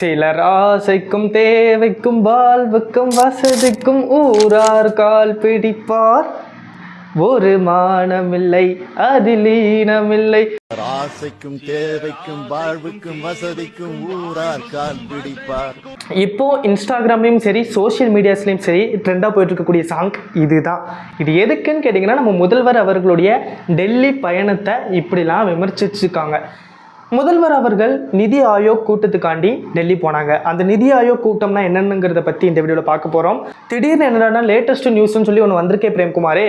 சிலர் ஆசைக்கும் தேவைக்கும் வாழ்வுக்கும் வசதிக்கும் ஊரார் கால் பிடிப்பார். ஒரு மானமில்லை அதில் ஈனமில்லை. ஆசைக்கும் தேவைக்கும் வாழ்வுக்கும் வசதிக்கும் ஊரார் கால் பிடிப்பார். இப்போ இன்ஸ்டாகிராம்லேயும் சரி சோஷியல் மீடியாஸ்லேயும் சரி ட்ரெண்டாக போயிட்டு இருக்கக்கூடிய சாங் இதுதான். இது எதுக்குன்னு கேட்டிங்கன்னா நம்ம முதல்வர் அவர்களுடைய டெல்லி பயணத்தை இப்படிலாம் விமர்சிச்சிருக்காங்க. முதல்வர் அவர்கள் நிதி ஆயோக் கூட்டத்துக்காண்டி டெல்லி போனாங்க. அந்த நிதி ஆயோக் கூட்டம்னா என்னென்னுங்கிறத பற்றி இந்த வீடியோவில் பார்க்க போகிறோம் திடீர்னு என்னடா லேட்டஸ்ட் நியூஸ்னு சொல்லி ஒன்று வந்திருக்கே பிரேம்குமாரே.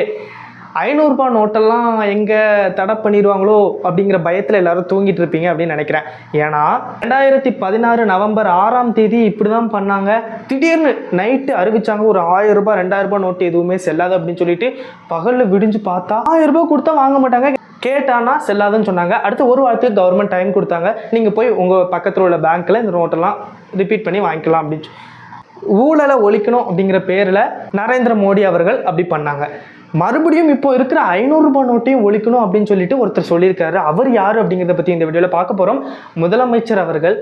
ஐநூறுரூபா நோட்டெல்லாம் எங்கே தடை பண்ணிடுவாங்களோ அப்படிங்கிற பயத்தில் எல்லாரும் தூங்கிட்டு இருப்பீங்க அப்படின்னு நினைக்கிறேன். ஏன்னா ரெண்டாயிரத்தி பதினாறு நவம்பர் ஆறாம் தேதி இப்படி தான் பண்ணாங்க. திடீர்னு நைட்டு அறிவிச்சாங்க ஒரு ஆயிரம் ரூபாய் ரெண்டாயிரம் ரூபாய் நோட்டு எதுவுமே செல்லாது அப்படின்னு சொல்லிட்டு பகலில் விடிஞ்சு பார்த்தா ஆயிரம் ரூபாய் கொடுத்தா வாங்க மாட்டாங்க. கேட்டானா செல்லாதுன்னு சொன்னாங்க. அடுத்து ஒரு வாரத்துக்கு கவர்மெண்ட் டைம் கொடுத்தாங்க. நீங்கள் போய் உங்கள் பக்கத்தில் உள்ள பேங்க்கில் இந்த நோட்டெல்லாம் ரிப்பீட் பண்ணி வாங்கிக்கலாம் அப்படின்னு சொல்லி. ஊழலை ஒழிக்கணும் அப்படிங்கிற பேரில் நரேந்திர மோடி அவர்கள் அப்படி பண்ணாங்க. மறுபடியும் இப்போ இருக்கிற ஐநூறுரூபா நோட்டையும் ஒழிக்கணும் அப்படின்னு சொல்லிட்டு ஒருத்தர் சொல்லியிருக்காரு. அவர் யார் அப்படிங்கிறத பற்றி இந்த வீடியோவில் பார்க்க போகிறோம் முதலமைச்சர் அவர்கள்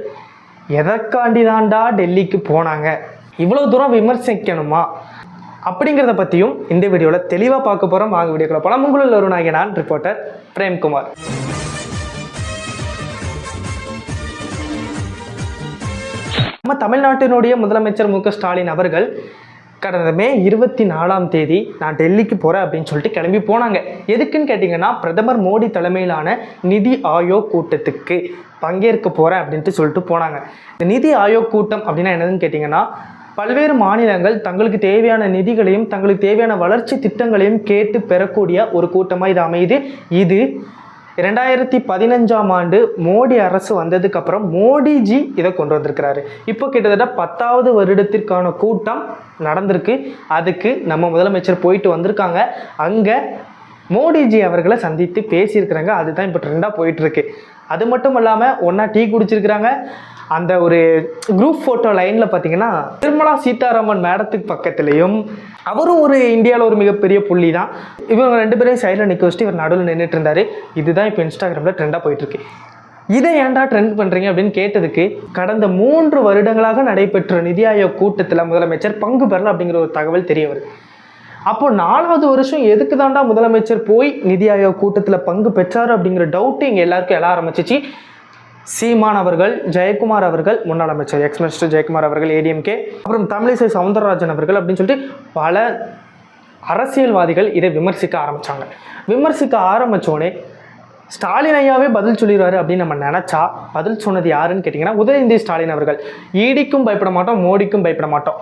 எதற்காண்டி தாண்டா டெல்லிக்கு போனாங்க? இவ்வளோ தூரம் விமர்சிக்கணுமா? அப்படிங்கிறத பற்றியும் இந்த வீடியோவில் தெளிவாக பார்க்க போகிறோம் வாங்க வீடியோக்குள்ள பல உங்களில் ஒரு நாயகி நான் ரிப்போர்ட்டர் பிரேம்குமார். நம்ம தமிழ்நாட்டினுடைய முதலமைச்சர் மு க ஸ்டாலின் அவர்கள் கடந்த மே இருபத்தி நாலாம் தேதி நான் டெல்லிக்கு போகிறேன் அப்படின்னு சொல்லிட்டு கிளம்பி போனாங்க. எதுக்குன்னு கேட்டிங்கன்னா பிரதமர் மோடி தலைமையிலான நிதி ஆயோக் கூட்டத்துக்கு பங்கேற்க போகிறேன் அப்படின்ட்டு சொல்லிட்டு போனாங்க. இந்த நிதி ஆயோக் கூட்டம் அப்படின்னா என்னதுன்னு கேட்டிங்கன்னா பல்வேறு மாநிலங்கள் தங்களுக்கு தேவையான நிதிகளையும் தங்களுக்கு தேவையான வளர்ச்சி திட்டங்களையும் கேட்டு பெறக்கூடிய ஒரு கூட்டமாக இது அமையுது. இது ரெண்டாயிரத்தி பதினஞ்சாம் ஆண்டு மோடி அரசு வந்ததுக்கப்புறம் மோடிஜி இதை கொண்டு வந்திருக்கிறாரு. இப்போ கிட்டத்தட்ட பத்தாவது வருடத்திற்கான கூட்டம் நடந்திருக்கு. அதுக்கு நம்ம முதலமைச்சர் போயிட்டு வந்திருக்காங்க. அங்கே மோடிஜி அவர்களை சந்தித்து பேசியிருக்கிறாங்க. அதுதான் இப்போ ட்ரெண்டாக போயிட்டுருக்கு அது மட்டும் இல்லாமல் ஒன்றா டீ குடிச்சிருக்கிறாங்க. அந்த ஒரு குரூப் ஃபோட்டோ லைனில் பார்த்தீங்கன்னா நிர்மலா சீதாராமன் மேடத்துக்கு பக்கத்துலேயும் அவரும் ஒரு இந்தியாவில் ஒரு மிகப்பெரிய புள்ளி தான் இவங்க ரெண்டு பேரையும் சைடில் நிற்க வச்சுட்டு இவர் நடுவில் நின்றுட்டு இருந்தார் இதுதான் இப்போ இன்ஸ்டாகிராமில் ட்ரெண்டாக போயிட்டுருக்கு. இதை ஏன்டா ட்ரெண்ட் பண்ணுறீங்க அப்படின்னு கேட்டதுக்கு கடந்த மூன்று வருடங்களாக நடைபெற்ற நிதி ஆயோக் கூட்டத்தில் முதலமைச்சர் பங்கு பெறல அப்படிங்கிற ஒரு தகவல் தெரிய வருது அப்போ நாலாவது வருஷம் எதுக்கு தாண்டா முதலமைச்சர் போய் நிதி ஆயோக் கூட்டத்தில் பங்கு பெற்றார் அப்படிங்கிற டவுட்டு இங்கே எல்லாருக்கும் எழ ஆரம்பிச்சிச்சு. சீமான் அவர்கள் ஜெயக்குமார் அவர்கள் முன்னாள் அமைச்சர் எக்ஸ் மினிஸ்டர் ஜெயக்குமார் அவர்கள் ஏடிஎம்கே அப்புறம் தமிழிசை சவுந்தரராஜன் அவர்கள் அப்படின்னு சொல்லிட்டு பல அரசியல்வாதிகள் இதை விமர்சிக்க ஆரம்பித்தாங்க விமர்சிக்க ஆரம்பித்தோடனே ஸ்டாலின் ஐயாவே பதில் சொல்லிடுவாரு அப்படின்னு நம்ம நினச்சா பதில் சொன்னது யாருன்னு கேட்டிங்கன்னா உதயநிதி ஸ்டாலின் அவர்கள். ஈடிக்கும் பயப்பட மாட்டோம் மோடிக்கும் பயப்பட மாட்டோம்.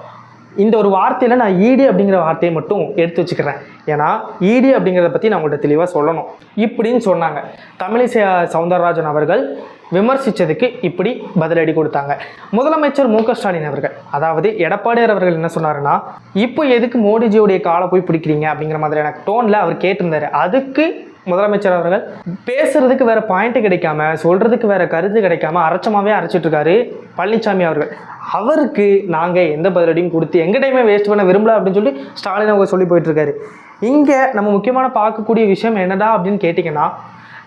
இந்த ஒரு வார்த்தையில் நான் ஈடி அப்படிங்கிற வார்த்தையை மட்டும் எடுத்து வச்சுக்கிறேன். ஏன்னா ஈடி அப்படிங்கிறத பற்றி நான் உங்கள்கிட்ட தெளிவாக சொல்லணும். இப்படின்னு சொன்னாங்க. தமிழிசை சவுந்தரராஜன் அவர்கள் விமர்சித்ததுக்கு இப்படி பதிலடி கொடுத்தாங்க. முதலமைச்சர் மு ஸ்டாலின் அவர்கள் அதாவது எடப்பாடியார் அவர்கள் என்ன சொன்னாருன்னா இப்போ எதுக்கு மோடிஜியோடைய காலை போய் பிடிக்கிறீங்க? அப்படிங்கிற மாதிரியான டோனில் அவர் கேட்டிருந்தார். அதுக்கு முதலமைச்சர் அவர்கள் பேசுறதுக்கு வேற பாயிண்ட் கிடைக்காம சொல்றதுக்கு வேற கருத்து கிடைக்காம அரைச்சமாவே அரைச்சிட்டு இருக்காரு பழனிசாமி அவர்கள். அவருக்கு நாங்கள் எந்த பதிலடியும் கொடுத்து எங்க டைமே வேஸ்ட் பண்ண விரும்பல அப்படின்னு சொல்லி ஸ்டாலின் அவங்க சொல்லி போயிட்டு இருக்காரு இங்கே நம்ம முக்கியமான பார்க்கக்கூடிய விஷயம் என்னடா அப்படின்னு கேட்டிங்கன்னா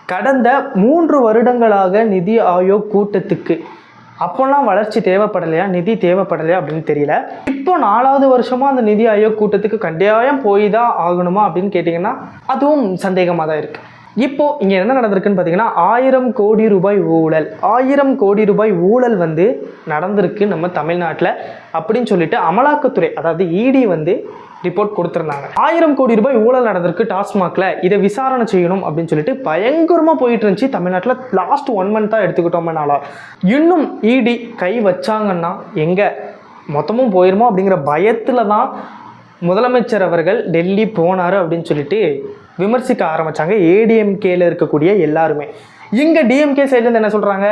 கடந்த மூன்று வருடங்களாக நிதி ஆயோக் கூட்டத்துக்கு அப்போல்லாம் வளர்ச்சி தேவைப்படலையா? நிதி தேவைப்படலையா? அப்படின்னு தெரியல. இப்போ நாலாவது வருஷமா அந்த நிதி ஆயோக் கூட்டத்துக்கு கட்டாயம் போய் தான் ஆகணுமா அப்படின்னு கேட்டிங்கன்னா அதுவும் சந்தேகமாக தான் இருக்குது இப்போ இங்கே என்ன நடந்திருக்குன்னு பார்த்தீங்கன்னா ஆயிரம் கோடி ரூபாய் ஊழல். ஆயிரம் கோடி ரூபாய் ஊழல் வந்து நடந்திருக்கு நம்ம தமிழ்நாட்டில் அப்படின்னு சொல்லிட்டு அமலாக்கத்துறை அதாவது இடி வந்து ரிப்போர்ட் கொடுத்துருந்தாங்க. ஆயிரம் கோடி ரூபாய் ஊழல் நடந்திருக்கு டாஸ்மாக்ல. இதை விசாரணை செய்யணும் அப்படின்னு சொல்லிட்டு பயங்கரமாக போயிட்டு இருந்துச்சு. தமிழ்நாட்டில் லாஸ்ட் ஒன் மந்த்தாக எடுத்துக்கிட்டோம்னால இன்னும் இடி கை வச்சாங்கன்னா எங்கே? மொத்தமும் போயிருமோ அப்படிங்கிற பயத்தில் தான் முதலமைச்சர் அவர்கள் டெல்லி போனார் அப்படின்னு சொல்லிட்டு விமர்சிக்க ஆரம்பித்தாங்க ஏடிஎம்கேல இருக்கக்கூடிய எல்லாருமே. இங்கே டிஎம்கே சைட்லேருந்து என்ன சொல்கிறாங்க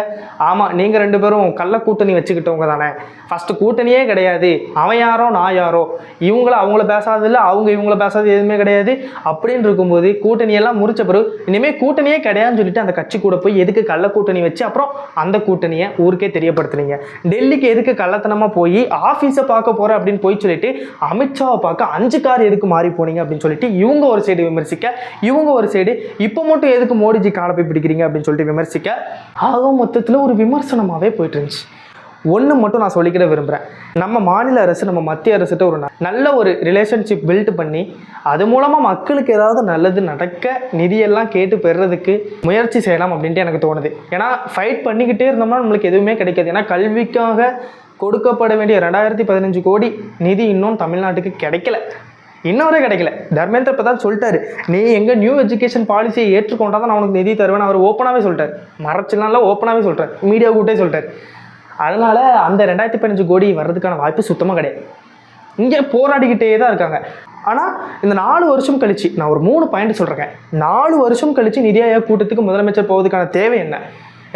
ஆமாம் நீங்கள் ரெண்டு பேரும் கள்ள கூட்டணி வச்சுக்கிட்டவங்க தானே. ஃபஸ்ட்டு கூட்டணியே கிடையாது. அவன் யாரோ நான் யாரோ. இவங்கள அவங்கள பேசாததில்ல அவங்க இவங்கள பேசாதது எதுவுமே கிடையாது. அப்படின்னு இருக்கும்போது கூட்டணியெல்லாம் முறிச்ச பிறகு இனிமேல் கூட்டணியே கிடையாதுன்னு சொல்லிட்டு அந்த கட்சி கூட போய் எதுக்கு கள்ள கூட்டணி வச்சு அப்புறம் அந்த கூட்டணியை ஊருக்கே தெரியப்படுத்துனீங்க. டெல்லிக்கு எதுக்கு கள்ளத்தனமாக போய் ஆஃபீஸை பார்க்க போகிறேன் அப்படின்னு போய் சொல்லிட்டு அமித்ஷாவை பார்க்க அஞ்சு கார் எதுக்கு மாறி போனீங்க அப்படின்னு சொல்லிட்டு இவங்க ஒரு சைடு விமர்சிக்க இவங்க ஒரு சைடு இப்போ மட்டும் எதுக்கு மோடிஜி காலை போய் பிடிக்கிறீங்க அப்படின்னு சொல்லிட்டு விமர்சிக்க ஆக மொத்தத்தில் ஒரு விமர்சனமாகவே போயிட்டு இருந்துச்சு ஒன்று மட்டும் நான் சொல்லிக்கிட விரும்புகிறேன் நம்ம மாநில அரசு நம்ம மத்திய அரசுகிட்ட ஒரு ந- நல்ல ஒரு ரிலேஷன்ஷிப் பில்ட் பண்ணி அது மூலமாக மக்களுக்கு ஏதாவது நல்லது நடக்க நிதியெல்லாம் கேட்டு பெறுறதுக்கு முயற்சி செய்யலாம் அப்படின்ட்டு எனக்கு தோணுது. ஏன்னா ஃபைட் பண்ணிக்கிட்டே இருந்தோம்னா நம்மளுக்கு எதுவுமே கிடைக்காது. ஏன்னா கல்விக்காக கொடுக்கப்பட வேண்டிய ரெண்டாயிரத்தி பதினஞ்சு கோடி நிதி இன்னும் தமிழ்நாட்டுக்கு கிடைக்கல. இன்ன வரை கிடைக்கல. தர்மேந்திர பிரதான் சொல்லிட்டாரு. நீ எங்க நியூ எஜுகேஷன் பாலிசியை ஏற்றுக்கொண்டா தான் நான் உனக்கு நிதி தருவேன் அவர் ஓப்பனாகவே சொல்லிட்டார். மறைச்சலாம் ஓப்பனாகவே சொல்லிட்டார். மீடியா கூட்டே சொல்லிட்டார். அதனால அந்த ரெண்டாயிரத்தி பதினஞ்சு கோடி வர்றதுக்கான வாய்ப்பு சுத்தமாக கிடையாது. இங்கே போராடிக்கிட்டே தான் இருக்காங்க. ஆனால் இந்த நாலு வருஷம் கழிச்சு நான் ஒரு மூணு பாயிண்ட் சொல்கிறேன் நாலு வருஷம் கழிச்சு நிதி ஆயோக் கூட்டத்துக்கு முதலமைச்சர் போவதுக்கான தேவை என்ன?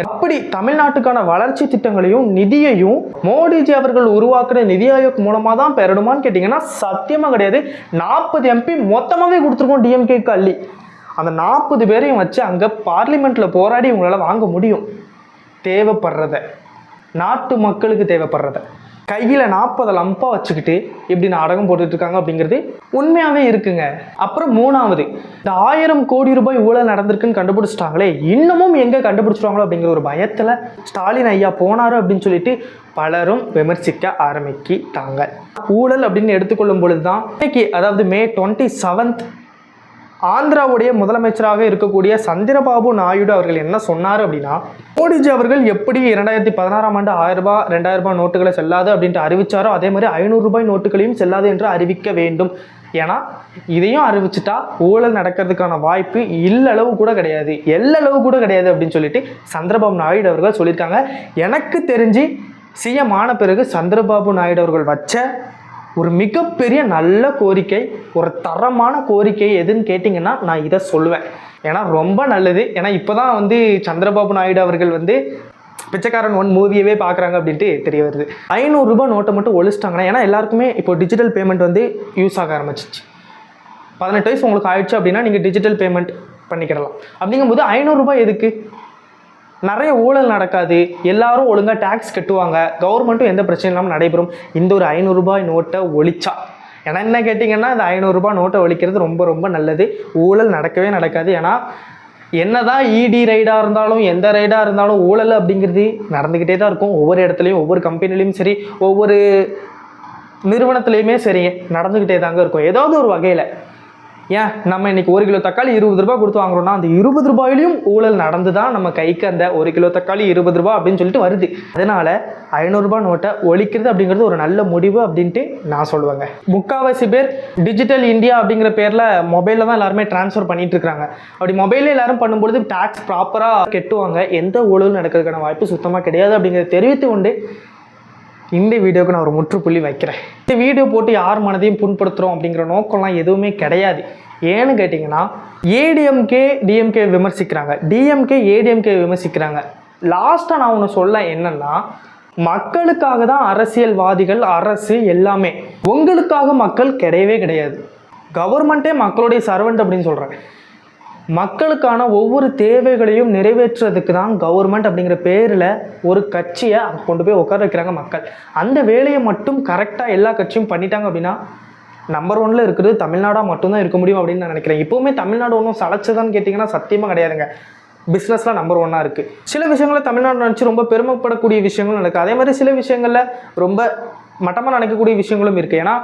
அப்படி தமிழ்நாட்டுக்கான வளர்ச்சி திட்டங்களையும் நிதியையும் மோடிஜி அவர்கள் உருவாக்குற நிதி ஆயோக் மூலமாக தான் பெறணுமான்னு கேட்டிங்கன்னா சத்தியமாக கிடையாது. நாற்பது எம்பி மொத்தமாகவே கொடுத்துருக்கோம் டிஎம்கேக்கு அள்ளி. அந்த நாற்பது பேரையும் வச்சு அங்கே பார்லிமெண்ட்டில் போராடி உங்களால் வாங்க முடியும். தேவைப்படுறத. நாட்டு மக்களுக்கு தேவைப்படுறத. கையில் நாற்பது லம்பா வச்சுக்கிட்டு இப்படி நாடகம் அடகம் இருக்காங்க அப்படிங்கிறது உண்மையாகவே இருக்குங்க. அப்புறம் மூணாவது இந்த ஆயிரம் கோடி ரூபாய் ஊழல் நடந்திருக்குன்னு கண்டுபிடிச்சிட்டாங்களே இன்னமும் எங்கே கண்டுபிடிச்சிருவாங்களோ அப்படிங்கிற ஒரு பயத்தில் ஸ்டாலின் ஐயா போனாரு அப்படின்னு சொல்லிட்டு பலரும் விமர்சிக்க ஆரம்பிக்கிட்டாங்க. ஊழல் அப்படின்னு எடுத்துக்கொள்ளும் பொழுது தான் இன்னைக்கு அதாவது மே டுவெண்ட்டி செவன்த் ஆந்திராவுடைய முதலமைச்சராக இருக்கக்கூடிய சந்திரபாபு நாயுடு அவர்கள் என்ன சொன்னார் அப்படின்னா மோடிஜி அவர்கள் எப்படி இரண்டாயிரத்தி பதினாறாம் ஆண்டு ஆயிரம் ரூபாய் ரெண்டாயிரம் ரூபாய் நோட்டுகளை செல்லாது அப்படின்ட்டு அறிவிச்சாரோ அதே மாதிரி ஐநூறு ரூபாய் நோட்டுகளையும் செல்லாது என்று அறிவிக்க வேண்டும். ஏன்னா இதையும் அறிவிச்சிட்டா ஊழல் நடக்கிறதுக்கான வாய்ப்பு இல்லளவு கூட கிடையாது. எல்லளவு கூட கிடையாது அப்படின்னு சொல்லிட்டு சந்திரபாபு நாயுடு அவர்கள் சொல்லியிருக்காங்க. எனக்கு தெரிஞ்சு சிஎம் ஆன பிறகு சந்திரபாபு நாயுடு அவர்கள் வச்ச ஒரு மிகப்பெரிய நல்ல கோரிக்கை ஒரு தரமான கோரிக்கை எதுன்னு கேட்டிங்கன்னா நான் இதை சொல்லுவேன். ஏன்னா ரொம்ப நல்லது. ஏன்னா இப்போ தான் வந்து சந்திரபாபு நாயுடு அவர்கள் வந்து பிச்சைக்காரன் ஒன் மூவியவே பார்க்குறாங்க அப்படின்ட்டு தெரிய வருது. ஐநூறுரூபா நோட்டை மட்டும் ஒழிச்சிட்டாங்கன்னா ஏன்னா எல்லாருக்குமே இப்போ டிஜிட்டல் பேமெண்ட் வந்து யூஸ் ஆக ஆரம்பிச்சிச்சு. பதினெட்டு வயசு உங்களுக்கு ஆயிடுச்சு அப்படின்னா நீங்கள் டிஜிட்டல் பேமெண்ட் பண்ணிக்கிடலாம். அப்படிங்கும்போது ஐநூறுரூபா எதுக்கு? நிறைய ஊழல் நடக்காது. எல்லாரும் ஒழுங்காக டேக்ஸ் கட்டுவாங்க. கவர்மெண்ட்டும் எந்த பிரச்சனையும் இல்லாமல் நடைபெறும். இந்த ஒரு ஐநூறுரூபாய் நோட்டை ஒழிச்சா. ஏன்னா என்ன கேட்டிங்கன்னா இந்த ஐநூறுரூபா நோட்டை ஒழிக்கிறது ரொம்ப ரொம்ப நல்லது. ஊழல் நடக்கவே நடக்காது. ஏன்னா என்னதான் இடி ரைடாக இருந்தாலும் எந்த ரைடாக இருந்தாலும் ஊழல் அப்படிங்கிறது நடந்துக்கிட்டே தான் இருக்கும். ஒவ்வொரு இடத்துலையும் ஒவ்வொரு கம்பெனிலையும் சரி ஒவ்வொரு நிறுவனத்துலையுமே சரி நடந்துக்கிட்டே தாங்க இருக்கும். ஏதாவது ஒரு வகையில் ஏன்? நம்ம இன்னைக்கு ஒரு கிலோ தக்காளி இருபது ரூபாய் கொடுத்து வாங்குறோம்னா அந்த இருபது ரூபாயிலையும் ஊழல் நடந்து தான் நம்ம கைக்கு அந்த ஒரு கிலோ தக்காளி இருபது ரூபாய் அப்படின்னு சொல்லிட்டு வருது. அதனால ஐநூறுரூபா நோட்டை ஒழிக்கிறது அப்படிங்கிறது ஒரு நல்ல முடிவு அப்படின்ட்டு நான் சொல்லுவேங்க. முக்காவாசி பேர் டிஜிட்டல் இந்தியா அப்படிங்கிற பேரில் மொபைலில் தான் எல்லாருமே ட்ரான்ஸ்ஃபர் பண்ணிட்டு இருக்காங்க அப்படி மொபைலில் எல்லாரும் பண்ணும்பொழுது டேக்ஸ் ப்ராப்பராக கெட்டுவாங்க. எந்த ஊழலும் நடக்கிறதுக்கான வாய்ப்பு சுத்தமாக கிடையாது அப்படிங்கிறத தெரிவித்து கொண்டு இந்த வீடியோக்கு நான் ஒரு முற்றுப்புள்ளி வைக்கிறேன். இந்த வீடியோ போட்டு யார் மனதையும் புண்படுத்துகிறோம் அப்படிங்கிற நோக்கம்லாம் எதுவுமே கிடையாது. ஏன்னு கேட்டிங்கன்னா ஏடிஎம்கே டிஎம்கே விமர்சிக்கிறாங்க. டிஎம்கே ஏடிஎம்கே விமர்சிக்கிறாங்க. லாஸ்ட்டாக நான் ஒன்று சொல்ல என்னென்னா மக்களுக்காக தான் அரசியல்வாதிகள் அரசு எல்லாமே. உங்களுக்காக மக்கள் கிடையவே கிடையாது. கவர்மெண்ட்டே மக்களுடைய சர்வெண்ட் அப்படின்னு சொல்கிறாங்க மக்களுக்கான ஒவ்வொரு தேவைகளையும் நிறைவேற்றுறதுக்கு தான் கவர்மெண்ட் அப்படிங்கிற பேரில் ஒரு கட்சியை கொண்டு போய் உட்கார வைக்கிறாங்க மக்கள். அந்த வேலையை மட்டும் கரெக்டாக எல்லா கட்சியும் பண்ணிட்டாங்க அப்படின்னா நம்பர் ஒன்ல இருக்கிறது தமிழ்நாடாக மட்டும்தான் இருக்க முடியும் அப்படின்னு நான் நினைக்கிறேன். இப்போவுமே தமிழ்நாடு ஒன்றும் சளைச்சதான்னு கேட்டிங்கன்னா சத்தியமாக கிடையாதுங்க. பிஸ்னஸ்லாம் நம்பர் ஒன்னாக இருக்குது சில விஷயங்களில் தமிழ்நாடு நினச்சி ரொம்ப பெருமைப்படக்கூடிய விஷயங்களும் நடக்குது அதே மாதிரி சில விஷயங்களில் ரொம்ப மட்டமாக நினைக்கக்கூடிய விஷயங்களும் இருக்குது ஏன்னா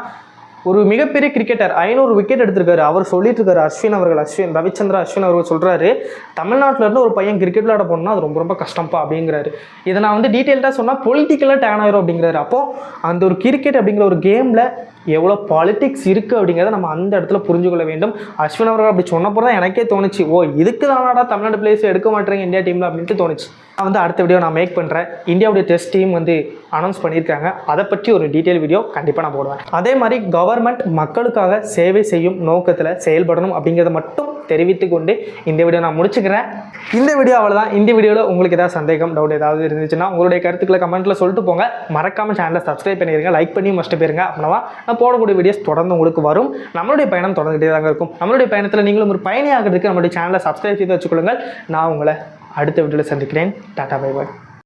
ஒரு மிகப்பெரிய கிரிக்கெட்டர் ஐநூறு விக்கெட் எடுத்திருக்காரு. அவர் சொல்லிட்டு இருக்காரு அஸ்வின் அவர்கள் அஸ்வின் ரவிச்சந்திரா அஸ்வின் அவர்கள் சொல்றாரு தமிழ்நாட்டில் இருந்து ஒரு பையன் கிரிக்கெட் விளையாட போனா அது ரொம்ப ரொம்ப கஷ்டம்ப்பா அப்படிங்கிறாரு. இதை நான் வந்து டீட்டெயில்டாக சொன்னால் பொலிட்டிக்கலாக டேன் ஆயிரும் அப்படிங்கிறாரு. அப்போ அந்த ஒரு கிரிக்கெட் அப்படிங்கிற ஒரு கேமில் எவ்வளோ பாலிட்டிக்ஸ் இருக்குது அப்படிங்கிறத நம்ம அந்த இடத்துல புரிஞ்சுக்கொள்ள வேண்டும். அஸ்வின் அவர்கள் அப்படி சொன்னப்போ தான் எனக்கே தோணுச்சு ஓ இதுக்கு தானாடா தமிழ்நாடு பிளேஸ் எடுக்க மாட்டேங்க இந்தியா டீமில் அப்படின்ட்டு தோணுச்சு. நான் வந்து அடுத்த வீடியோ நான் மேக் பண்ணுறேன் இந்தியாவுடைய டெஸ்ட் டீம் வந்து அனௌன்ஸ் பண்ணியிருக்காங்க. அதை பற்றி ஒரு டீட்டெயில் வீடியோ கண்டிப்பாக நான் போடுவேன். அதே மாதிரி கவர்மெண்ட் மக்களுக்காக சேவை செய்யும் நோக்கத்தில் செயல்படணும் அப்படிங்கிறத மட்டும் தெரிவித்து கொண்டு இந்த வீடியோ நான் முடிச்சுக்கிறேன். இந்த வீடியோ அவ்வளோதான் இந்த வீடியோவில் உங்களுக்கு ஏதாவது சந்தேகம் டவுட் ஏதாவது இருந்துச்சுன்னா உங்களுடைய கருத்துக்களை கமெண்ட்டில் சொல்லிட்டு போங்க. மறக்காமல் சேனலை சப்ஸ்கிரைப் பண்ணிடுங்க லைக் பண்ணி மஸ்ட் போயிருங்க. அப்படின்னா நான் போடக்கூடிய வீடியோஸ் தொடர்ந்து உங்களுக்கு வரும். நம்மளுடைய பயணம் தொடர்ந்துகிட்டே தாங்க இருக்கும். நம்மளுடைய பயணத்தில் நீங்களும் ஒரு பயணியாகிறதுக்கு நம்மளுடைய சேனலை சப்ஸ்கிரைப் செய்து வச்சுக்கொள்ளுங்கள். நான் உங்களை அடுத்த வீடியோவில் சந்திக்கிறேன். Tata bye bye